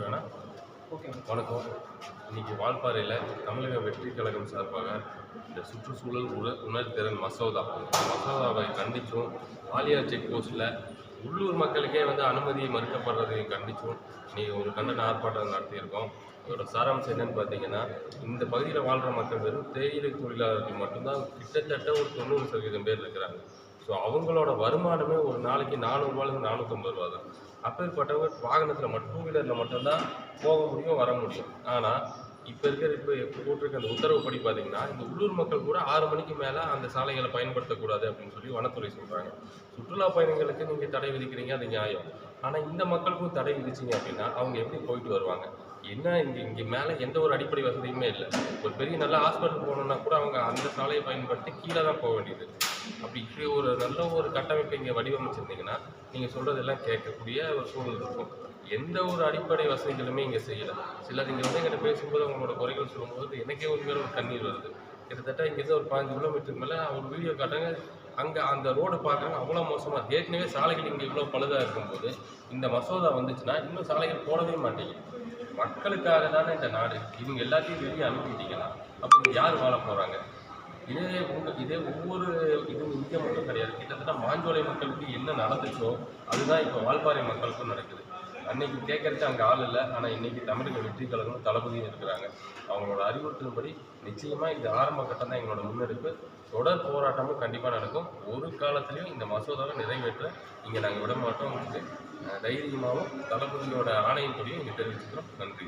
வேணா வணக்கம். இன்னைக்கு வால்பாறையில் தமிழக வெற்றி கழகம் சார்பாக இந்த சுற்றுச்சூழல் உண உணர்திறன் மசோதா. மசோதாவை கண்டித்தும் ஆலியா செக் போஸ்ட்டில் உள்ளூர் மக்களுக்கே வந்து அனுமதி மறுக்கப்படுறதை கண்டித்தும் இன்னைக்கு ஒரு கண்டன ஆர்ப்பாட்டம் நடத்தியிருக்கோம். இதோட சாராம்சம் என்னன்னு பார்த்தீங்கன்னா இந்த பகுதியில் வாழ்கிற மக்கள் வெறும் தேயிலை தொழிலாளர்கள் மட்டும்தான் கிட்டத்தட்ட ஒரு தொண்ணூறு சதவீதம் பேர் இருக்கிறாங்க. ஸோ அவங்களோட வருமானமே ஒரு நாளைக்கு நானூறுரூவாலேருந்து நானூற்றம்பது ரூபா தான் அப்பேற்பட்டவங்க வாகனத்தில் மட்டும் டூ வீலரில் மட்டும்தான் போக முடியும் வர முடியும். ஆனால் இப்போ இருக்கிற இப்போ போட்டிருக்க அந்த உத்தரவு படி பார்த்தீங்கன்னா இந்த உள்ளூர் மக்கள் கூட ஆறு மணிக்கு மேலே அந்த சாலைகளை பயன்படுத்தக்கூடாது அப்படின்னு சொல்லி வனத்துறை சொல்கிறாங்க சுற்றுலா பயணிகளுக்கு நீங்கள் தடை விதிக்கிறீங்க அது நியாயம். ஆனால் இந்த மக்களுக்கும் தடை விதிச்சிங்க அப்படின்னா அவங்க எப்படி போயிட்டு வருவாங்க? என்ன இங்கே இங்கே மேலே எந்த ஒரு அடிப்படை வசதியுமே இல்லை. ஒரு பெரிய நல்ல ஹாஸ்பிட்டல் போகணுன்னா கூட அவங்க அந்த சாலையை பயன்படுத்தி கீழே தான் போக வேண்டியது அப்படி இப்படி ஒரு நல்ல ஒரு கட்டமைப்பை இங்கே வடிவமைச்சிருந்தீங்கன்னா நீங்கள் சொல்கிறதெல்லாம் கேட்கக்கூடிய ஒரு சூழல் இருக்கும். எந்த ஒரு அடிப்படை வசதிகளுமே இங்கே செய்யலை. சிலர் இங்கே வந்து எங்கிட்ட பேசும்போது அவங்களோட குறைகள் சொல்லும்போது எனக்கே உண்மையில ஒரு கண்ணீர் வருது. கிட்டத்தட்ட இங்கேருந்து ஒரு பாஞ்சு கிலோமீட்டருக்கு மேலே அவங்க வீடியோ காட்டுறாங்க. அங்கே அந்த ரோடு பார்க்குறாங்க அவ்வளோ மோசமாக ஏற்கனவே சாலைகள் இங்கே இவ்வளோ பழுதாக இருக்கும்போது இந்த மசோதா வந்துச்சுன்னா இன்னும் சாலைகள் போடவே மாட்டேங்குது. மக்களுக்காக தானே இந்த நாடு இவங்க எல்லாத்தையும் வெளியே அனுப்பிட்டீங்கன்னா அப்போ இங்கே யார் வாழ போகிறாங்க இதே இதே ஒவ்வொரு இதுவும் இங்கே மட்டும் கிடையாது. கிட்டத்தட்ட மாஞ்சோலை மக்களுக்கு என்ன நடந்துச்சோ அதுதான் இப்போ வால்பாறை மக்களுக்கும் நடக்குது. அன்னைக்கு கேட்கறதுக்கு அங்கே ஆள் இல்லை. ஆனால் இன்னைக்கு தமிழக வெற்றி கழகம் தளபதியும் இருக்கிறாங்க. அவங்களோட அறிவுறுத்தலின்படி நிச்சயமாக இது ஆரம்ப கட்டம் தான் எங்களோட முன்னெடுப்பு. தொடர் போராட்டமும் கண்டிப்பாக நடக்கும். ஒரு காலத்துலேயும் இந்த மசோதாவை நிறைவேற்ற இங்கே நாங்கள் விட மாட்டோம். தைரியமாகவும் தளபதியோட ஆணையின்படியும் இங்கே தெரிவிச்சுக்கிறோம். நன்றி.